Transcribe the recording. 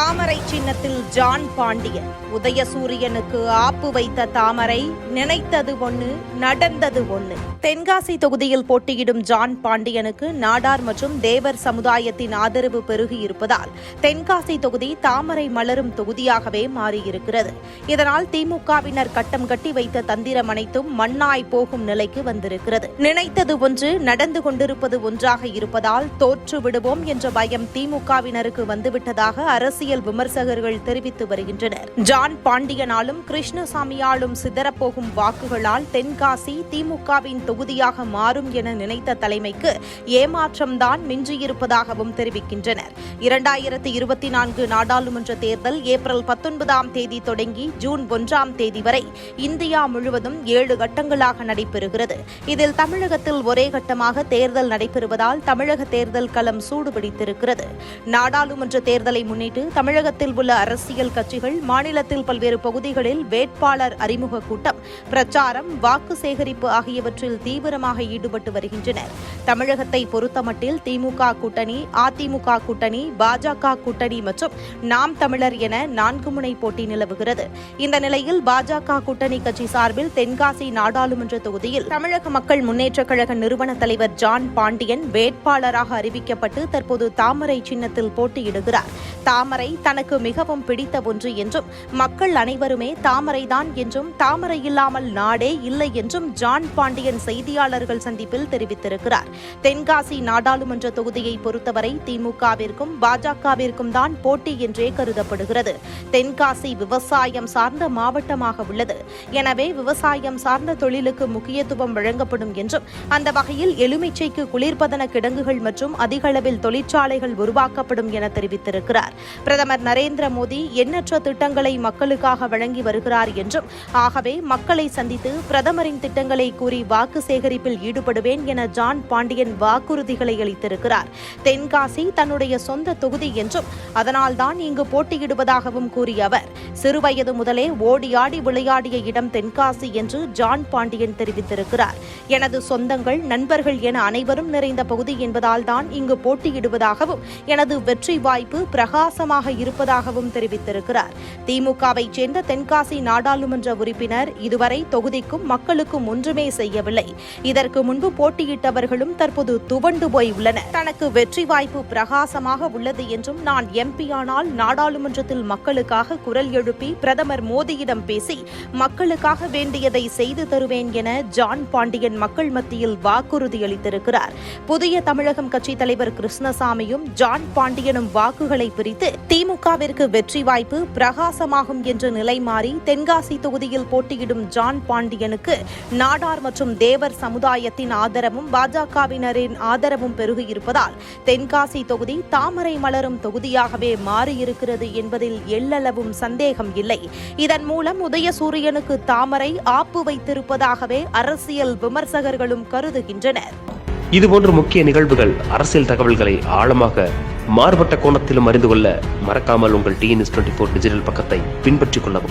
தாமரை சின்னத்தில் ஜான் பாண்டியன். உதயசூரியனுக்கு ஆப்பு வைத்த தாமரை நினைத்தது ஒண்ணு நடந்தது ஒண்ணு. தென்காசி தொகுதியில் போட்டியிடும் ஜான் பாண்டியனுக்கு நாடார் மற்றும் தேவர் சமுதாயத்தின் ஆதரவு பெருகி இருப்பதால் தென்காசி தொகுதி தாமரை மலரும் தொகுதியாகவே மாறியிருக்கிறது. இதனால் திமுகவினர் கட்டம் கட்டி வைத்த தந்திரம் அனைத்தும் மண்ணாய் போகும் நிலைக்கு வந்திருக்கிறது. நினைத்தது ஒன்று நடந்து கொண்டிருப்பது ஒன்றாக இருப்பதால் தோற்று விடுவோம் என்ற பயம் திமுகவினருக்கு வந்துவிட்டதாக அரசியல் விமர்சகர்கள் தெரிவித்து வருகின்றனர். ஜான் பாண்டியனாலும் கிருஷ்ணசாமியாலும் சிதறப்போகும் வாக்குகளால் தென்காசி திமுகவின் தொகுதியாக மாறும் என நினைத்த தலைமைக்கு ஏமாற்றம்தான் மிஞ்சியிருப்பதாகவும் தெரிவிக்கின்றனர். இரண்டாயிரத்தி இருபத்தி நான்கு நாடாளுமன்ற தேர்தல் ஏப்ரல் பத்தொன்பதாம் தேதி தொடங்கி ஜூன் ஒன்றாம் தேதி வரை இந்தியா முழுவதும் ஏழு கட்டங்களாக நடைபெறுகிறது. இதில் தமிழகத்தில் ஒரே கட்டமாக தேர்தல் நடைபெறுவதால் தமிழக தேர்தல் களம் சூடுபிடித்திருக்கிறது. நாடாளுமன்ற தேர்தலை முன்னிட்டு தமிழகத்தில் உள்ள அரசியல் கட்சிகள் மாநிலத்தில் பல்வேறு பகுதிகளில் வேட்பாளர் அறிமுக கூட்டம் பிரச்சாரம் வாக்கு சேகரிப்பு ஆகியவற்றில் தீவிரமாக ஈடுபட்டு வருகின்றனர். தமிழகத்தை பொறுத்தமட்டில் திமுக கூட்டணி அதிமுக கூட்டணி பாஜக கூட்டணி மற்றும் நாம் தமிழர் என நான்கு முனை போட்டி நிலவுகிறது. இந்த நிலையில் பாஜக கூட்டணி கட்சி சார்பில் தென்காசி நாடாளுமன்ற தொகுதியில் தமிழக மக்கள் முன்னேற்றக் கழக நிறுவன தலைவர் ஜான் பாண்டியன் வேட்பாளராக அறிவிக்கப்பட்டு தற்போது தாமரை சின்னத்தில் போட்டியிடுகிறார். தாமரை தனக்கு மிகவும் பிடித்த ஒன்று என்றும் மக்கள் அனைவருமே தாமரைதான் என்றும் தாமரை இல்லாமல் நாடே இல்லை என்றும் ஜான் பாண்டியன் செய்தியாளர்கள் சந்திப்பில் தெரிவித்திருக்கிறார். தென்காசி நாடாளுமன்ற தொகுதியை பொறுத்தவரை திமுகவிற்கும் பாஜகவிற்கும் தான் போட்டி என்றே கருதப்படுகிறது. தென்காசி விவசாயம் சார்ந்த மாவட்டமாக உள்ளது. எனவே விவசாயம் சார்ந்த தொழிலுக்கு முக்கியத்துவம் வழங்கப்படும் என்றும் அந்த வகையில் எலுமிச்சைக்கு குளிர்பதன கிடங்குகள் மற்றும் அதிக அளவில் தொழிற்சாலைகள் உருவாக்கப்படும் என தெரிவித்திருக்கிறார். பிரதமர் நரேந்திர மோடி எண்ணற்ற திட்டங்களை மக்களுக்காக வழங்கி வருகிறார் என்றும் ஆகவே மக்களை சந்தித்து பிரதமரின் திட்டங்களை கூறி வாக்கு சேகரிப்பில் ஈடுபடுவேன் என ஜான் பாண்டியன் வாக்குறுதிகளை அளித்திருக்கிறார். தென்காசி தன்னுடைய சொந்த தொகுதி என்றும் அதனால்தான் இங்கு போட்டியிடுவதாகவும் கூறிய அவர். சிறுவயது முதலே ஓடியாடி விளையாடிய இடம் தென்காசி என்று ஜான் பாண்டியன் தெரிவித்திருக்கிறார். எனது சொந்தங்கள் நண்பர்கள் என அனைவரும் நிறைந்த பகுதி என்பதால் தான் இங்கு போட்டியிடுவதாகவும் எனது வெற்றி வாய்ப்பு பிரகாசமாக இருப்பதாகவும் தெரிவித்திருக்கிறார். திமுகவை சேர்ந்த தென்காசி நாடாளுமன்ற உறுப்பினர் இதுவரை தொகுதிக்கும் மக்களுக்கும் ஒன்றுமே செய்யவில்லை. இதற்கு முன்பு போட்டியிட்டவர்களும் தற்போது துவண்டு போய் உள்ளனர் தனக்கு வெற்றி வாய்ப்பு பிரகாசமாக உள்ளது என்றும் நான் எம்பியானால் நாடாளுமன்றத்தில் மக்களுக்காக குரல் எழுப்பி பிரதமர் மோடியிடம் பேசி மக்களுக்காக வேண்டியதை செய்து தருவேன் என ஜான் பாண்டியன் மக்கள் மத்தியில் வாக்குறுதி அளித்திருக்கிறார். புதிய தமிழகம் கட்சி தலைவர் கிருஷ்ணசாமியும் ஜான் பாண்டியனும் வாக்குகளை பிரித்து திமுகவிற்கு வெற்றி வாய்ப்பு பிரகாசமாகும் என்ற நிலை மாறி தென்காசி தொகுதியில் போட்டியிடும் ஜான் பாண்டியனுக்கு நாடார் மற்றும் தேவர் சமுதாயத்தின் ஆதரவும் பாஜகவினரின் ஆதரவும் பெருகியிருப்பதால் தென்காசி தொகுதி தாமரை மலரும் தொகுதியாகவே மாறியிருக்கிறது என்பதில் எள்ளளவும் சந்தேகம் இல்லை. இதன் மூலம் உதயசூரியனுக்கு தாமரை ஆப்பு வைத்திருப்பதாகவே அரசியல் விமர்சகர்களும் கருதுகின்றனர். இதுபோன்ற முக்கிய நிகழ்வுகள் அரசியல் தகவல்களை ஆழமாக மாறுபட்ட கோணத்திலும் அறிந்து கொள்ள மறக்காமல் உங்கள் டிஎன்எஸ் டுவெண்ட்டி ஃபோர் டிஜிட்டல் பக்கத்தை பின்பற்றிக் கொள்ளவும்.